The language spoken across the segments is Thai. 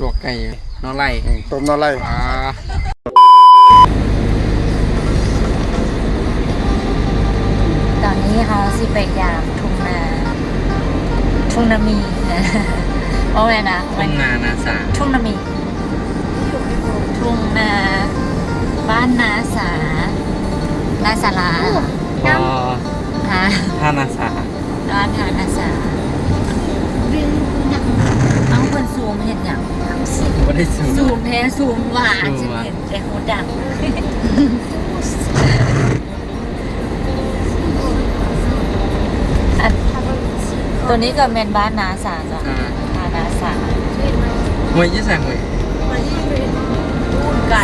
ลวกไก่น้องไล่อืมต้มน้ำไรอ่าตอนนี้เขาสิไปยามทุ่งนาทุ่งนามีโอ้ยนะทุ่งนานาสาทุ่งนามีทุ่งนาบ้านนาสานาสาราพอฮะท่านาสาบ้านทานาสาเอาเพิ่น ซูมเห็นอย่างไม่ได้สูง ซูมแท้ซูมหวานซูฉัมนหวาน เห็นแต่หูดังอันตัวนี้ก็เป็นบ้านนาสาจ้ะอ่าบ้านนาสาหวยยี่สั่งหวย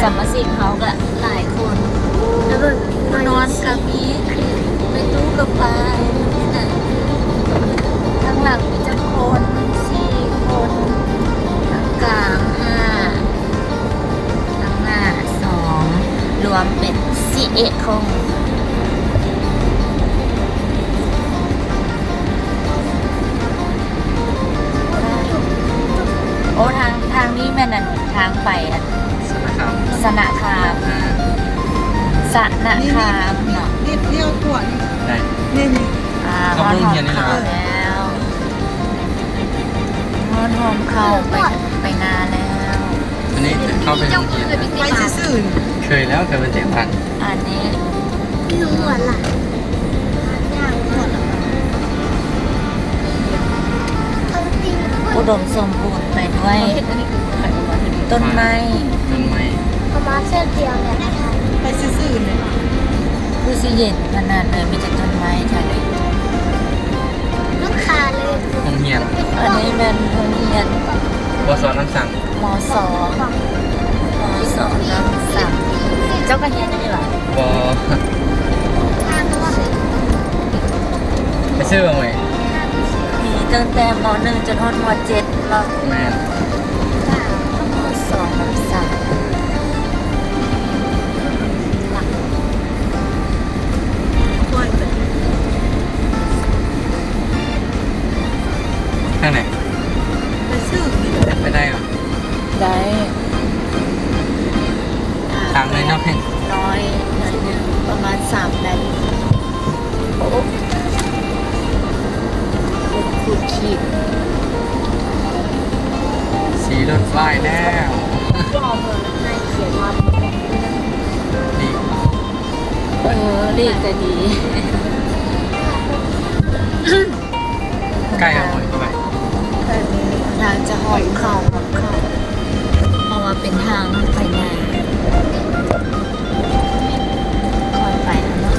สัมมาสิทธิ์เขาก็หลายคนนอนกับมีไปตู้กับปลายน่ะข้างหลังมีเจ้าคนสี่คนข้าง กลางห้าข้างหน้าสองรวมเป็นสี่เอ็ดคนโอ้ทางทางนี้แม่นอั่นทางไปอันสนะครับสนะคามอ่าสนะคามเนาะนิดเดี่ยวขวดได้ นี่นี่ อ่าขอบคุณเฮียนี่เข้าแล้วฮอนหอมเข้าไป อันนี้เข้าไปโรงเรียนนะไปซื่อเคยแล้วเคยเป็นเจ็ดพันอันนี้ลุงหวนล่ะย่างหมดเอาจริงอุดมสมบูรณ์ไปด้วยต้นไม้ต้นไม้เอามาเส้นเดียวเนี่ยนะคะๆไปซื่อๆเนี่ยผู้สิเย็นขนาดเลยมีแต่ต้นไม้ค่ะลูกค้าเลยโรงเรียนอันนี้เป็นโรงเรียน บสน้ำสั่งมสองมสองน้ำสั่งเจ้ากระเฮียนนี่หรอบทานว่าไปซื้อมาหวยมีตั้งแต่มหนึ่งจนฮอดมเจ็ดเราแม่นมสองน้ำสั่งค่อยไปข้างไหน หอมเข่าหอมเข่าเพราะว่าเป็นทางไปงานคอยไปแล้วเนาะ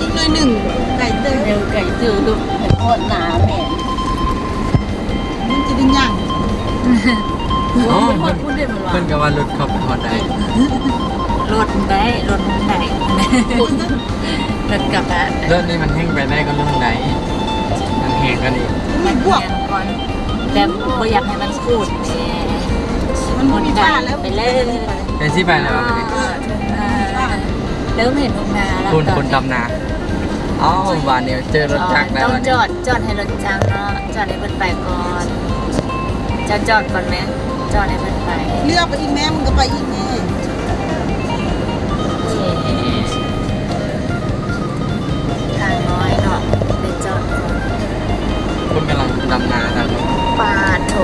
อีกหน่อยหนึ่งไก่เด้อเร็วไก่จืดลูกเห็นโคตรหนาแม่มันจะได้ย่างอ๋อพูเพิ่ดนพูดเรื่องมันว่าเพิ่นกับว่ารถเขาไปฮอดได้รถได้รถมุงไหนรถกลับบ้านรถนี้มันแห้งไปได้ก็เรื่องไหนมันแห้งกันอีกมันพวกเรียน ก่อนแต่บ่อยากให้มันขูดแน่มันบ่มีบ้านแล้ว ไปเลยเป็นที่ไปแล้วอ่าเริ่มเห็นทุ่งนาแล้วคุณตอคนดำนาอ๋อวานเนี่ยเจอรถจักรแล้วต้องวันจนี้อดจอดให้รถจักรเนาะจอดให้เพิ่นไปก่อนจะจอดก่อนไหมจอดให้เพิ่นไปเลือกไปอีกแม่มึงก็ไปอีกแม่ ดำนาครับปาดโถ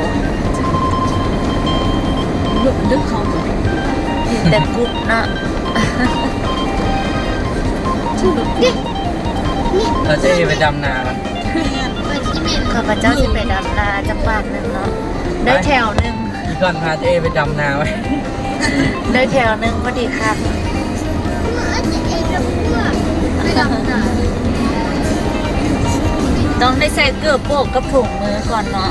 ลึกลึกเขาแต่กุ๊บเนาะเราจะไปดำนากันข้าพเจ้าจะไปดำนาจะปากหนึ่งเนาะได้แถวหนึ่งอีกก่อนพาเจไปดำนาไว้ได้แถวหนึ่งพอดีครับ ต้องได้ใส่เกลือโปกกับถุงมือก่อนเนาะ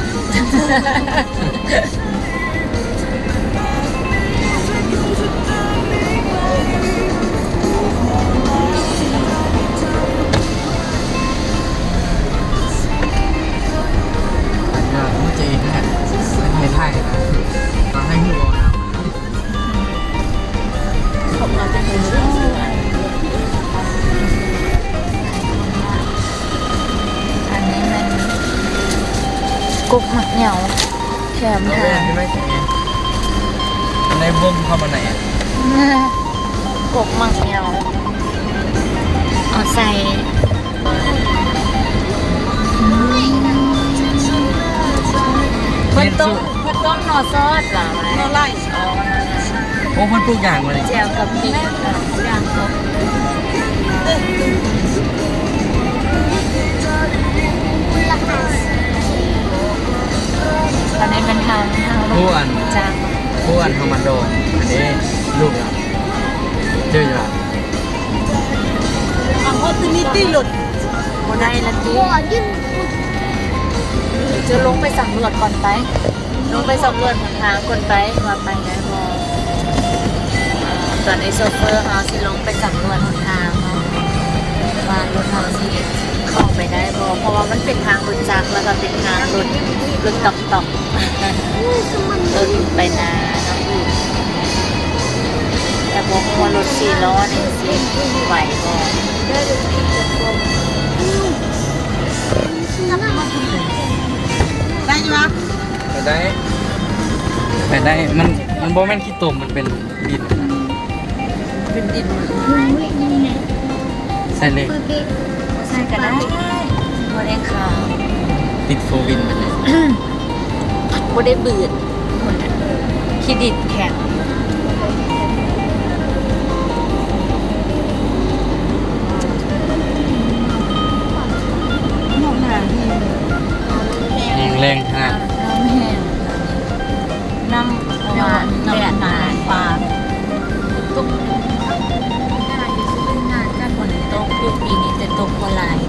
กุ๊กหมักเหนียวแคมเราทาไม่งใช่ไหมใช่ไงอันในบุ้มเข้ามาไหนอะกบหมักเมียวเอาใส่เพิ่นต้มเพิ่นต้มนอซอสเหรอนอไล่อ๋อโอ้มันปลูกอย่างมาเลยแจวกับพริกย่างครบ ตอนนี้เป็นทางทางลผู้งอันจางผู้อันทอมันโดอันนี้ลูกเราเจออยู่ละเอาฮอตตินิตี้หลุดโมได้ละจีหัวยิ่งจะลงไปสำรวจก่อนไป ลงไปสำรวจหนทางก่อนไปว่าไปได้บ่ตอนนี้โซเฟอร์เขาสิลงไปสำรวจหนทางเนาะว่ารถเขาสิเข้าไปได้บ่เพราะว่ามันเป็นทางรถจักรแล้วก็เป็นทางรถ รถตอกตอกรถไปนานาะแต่บอกว่ารถสี่ล้อนี่สิไหวบ่ได้ไหมไปได้ไปได้มันมันโบแมนขี้ตุ่มมันเป็นดินเป็นดินใส่เลยใช่ก็ได้บ่ได้ขาว ติดโฟวินไปเลยบ่ได้บืดขี้ดินแข็งนอกหนาที่แห้งแรงขนาดน้ำแห้งน้ำหวานแดดหนาปลาตุกงานอยู่ซื้องานกันฝนตกอยู่ปีนี้จะตกบ่หลาย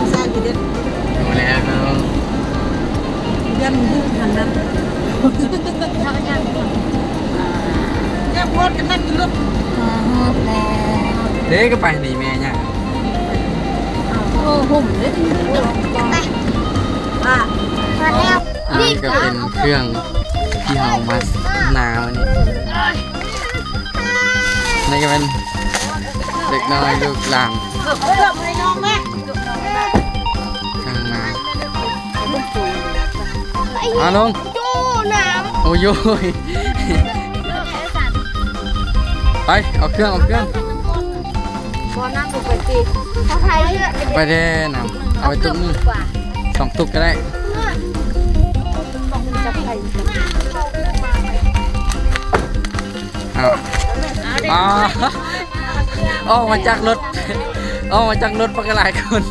องสร้างกิเลสดูแล้วเนาะยันบุ้มทันนั้นถ้ายังแย่พอดกันนั่งกินรถมาฮอดแล้วเด็กก็ไป นี้ก็เป็นเครื่องที่เรามาหนาวันนี้นี่ก็เป็นเด็กน้อยลูกหลานเกือบให้น้องแม่ข้างนาไอ้มาลงโอ้ยไปเอาเครื่องเอาเครื่องำบอนั่งดูไปเขาไทยเนี่ยไปเด้นำเอาไปตุกนึงกว่สองตุกก็ได้ เอาอ๋อออกมาจากรถออกมาจากรถปกหลายคน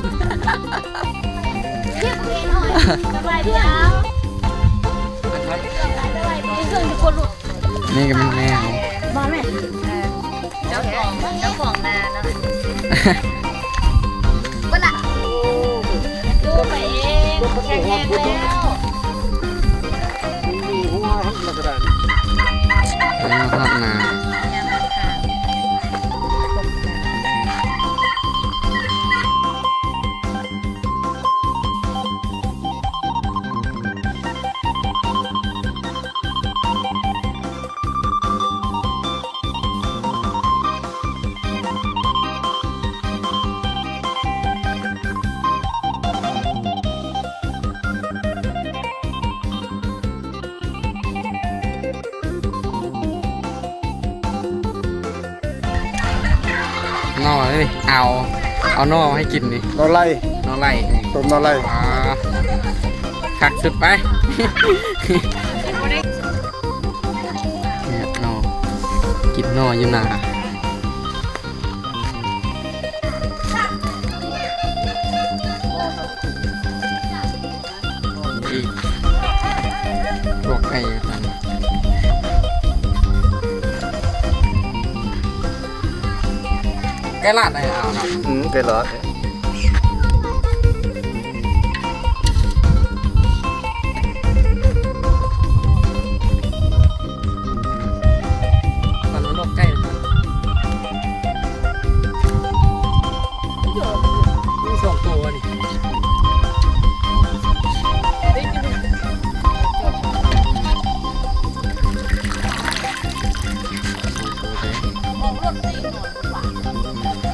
เรียกเองหน่อยสบายดีเอานี่เครื่องทุกคนลูกนี่ก็เป็นแมวบอแม่เจ้าของเจ้าของนาเนาะก็ละดูไปเองแข็งแรงแล้วแล้วมาทอดนาอย่ามา นอเลยเอาเอานอให้กินดินอนไล่นอไล่ต้มนอนไล่อ่าขักสุดไปเนี่ยนอกินนออยู่นาอีกพวกไก่ ไก่ลาดอะไรเอาเนาะอืมเกิดเหรอด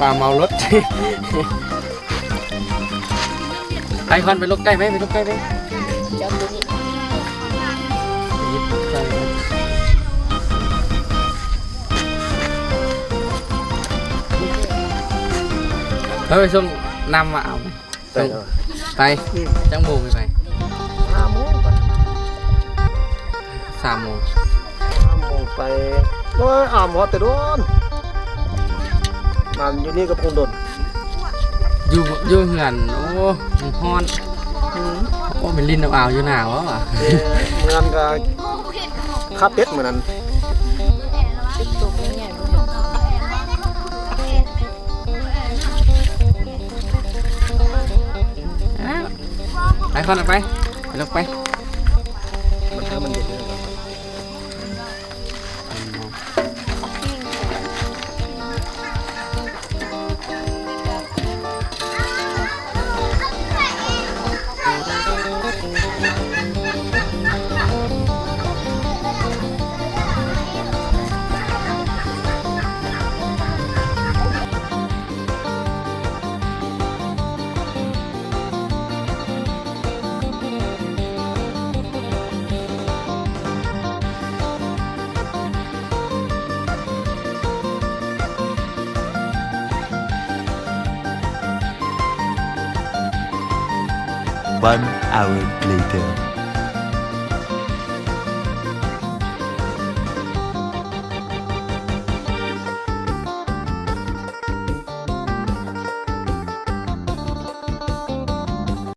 ปลาเมารถไปคอนไปลกใกล้ไหมไปลกใกล้ไหมจับดูนี่ยิบใส่ไหมเฮ้ยไปส่งนำมาเอาไหมไปไปจังโมงไปไปห้าโมงไปสามโมงห้าโมงไปโอ้ยอ่ามฮอดแต่โดน มันอยู่นี่กับคงโดนอยู่อยู่เหือนโอ้มันฮ้อนโอ้เป็นลิ้นเอาอ่าวอยู่หนาววะวะเอ่อเหมือนกับข้าเป็ดเหมือนนั้นติดตุกนี่ไงดูดิอ้าวไปคอนเอาไปไปลกไป One hour later.